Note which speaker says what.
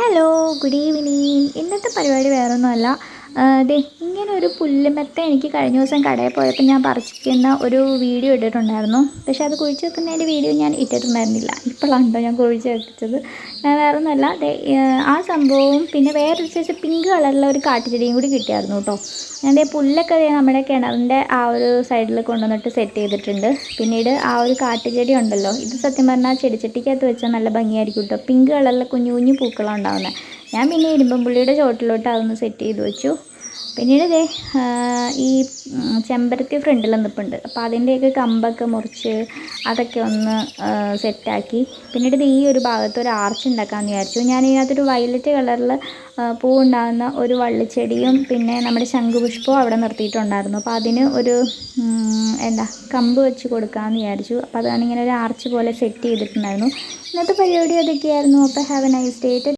Speaker 1: Hello good evening ഇന്നത്തെ പരിപാടി വേറൊന്നുമല്ല. ദേ ഇങ്ങനെ ഒരു പുല്ലുമെത്ത എനിക്ക് കഴിഞ്ഞ ദിവസം കടയിൽ പോയപ്പോൾ ഞാൻ പറിച്ചിരിക്കുന്ന ഒരു വീഡിയോ ഇട്ടിട്ടുണ്ടായിരുന്നു. പക്ഷേ അത് കുഴിച്ച് വെക്കുന്നതിന്റെ വീഡിയോ ഞാൻ ഇട്ടിട്ടുണ്ടായിരുന്നില്ല. ഇപ്പോഴാണ്ടോ ഞാൻ കുഴിച്ച് വെച്ചത്. ഞാൻ വേറൊന്നുമല്ല ദേ ആ സംഭവവും പിന്നെ വേറൊരു സൈസ് പിങ്ക് കളറിലെ ഒരു കാട്ടുചെടിയും കൂടി കിട്ടിയായിരുന്നു കേട്ടോ. അതിന്റെ പുല്ലൊക്കെ നമ്മുടെ കിണറിന്റെ ആ ഒരു സൈഡിൽ കൊണ്ടുവന്നിട്ട് സെറ്റ് ചെയ്തിട്ടുണ്ട്. പിന്നീട് ആ ഒരു കാട്ടുചെടി ഉണ്ടല്ലോ ഇത് സത്യം പറഞ്ഞാൽ ചെടിച്ചട്ടിക്കകത്ത് വെച്ചാൽ നല്ല ഭംഗിയായിരിക്കും കേട്ടോ. പിങ്ക് കളറിലെ കുഞ്ഞു കുഞ്ഞു പൂക്കളാണ് ഉണ്ടാകുന്നത് ഞാൻ പിന്നെ ഇരുമ്പമ്പുള്ളിയുടെ ചോട്ടിലോട്ട് അതൊന്ന് സെറ്റ് ചെയ്ത് വെച്ചു. പിന്നീട് ഇതേ ഈ ചെമ്പരത്തി ഫ്രണ്ടിൽ നിൽപ്പുണ്ട് അപ്പോൾ അതിന്റെയൊക്കെ കമ്പൊക്കെ മുറിച്ച് അതൊക്കെ ഒന്ന് സെറ്റാക്കി പിന്നീട് ഇത് ഈ ഒരു ഭാഗത്ത് ഒരു ആർച്ച് ഉണ്ടാക്കാമെന്ന് വിചാരിച്ചു. ഞാൻ ഇതിനകത്തൊരു വയലറ്റ് കളറിൽ പൂവുണ്ടാകുന്ന ഒരു വള്ളിച്ചെടിയും പിന്നെ നമ്മുടെ ശംഖുപുഷ്പവും അവിടെ നിർത്തിയിട്ടുണ്ടായിരുന്നു. അപ്പോൾ അതിന് ഒരു എന്താ കമ്പ് വെച്ച് കൊടുക്കാമെന്ന് വിചാരിച്ചു. അപ്പോൾ അതാണ് ഇങ്ങനെ ഒരു ആർച്ച് പോലെ സെറ്റ് ചെയ്തിട്ടുണ്ടായിരുന്നു. ഇന്നത്തെ പരിപാടി അതൊക്കെയായിരുന്നു. അപ്പോൾ ഹാവ് എ നൈസ് ഡേ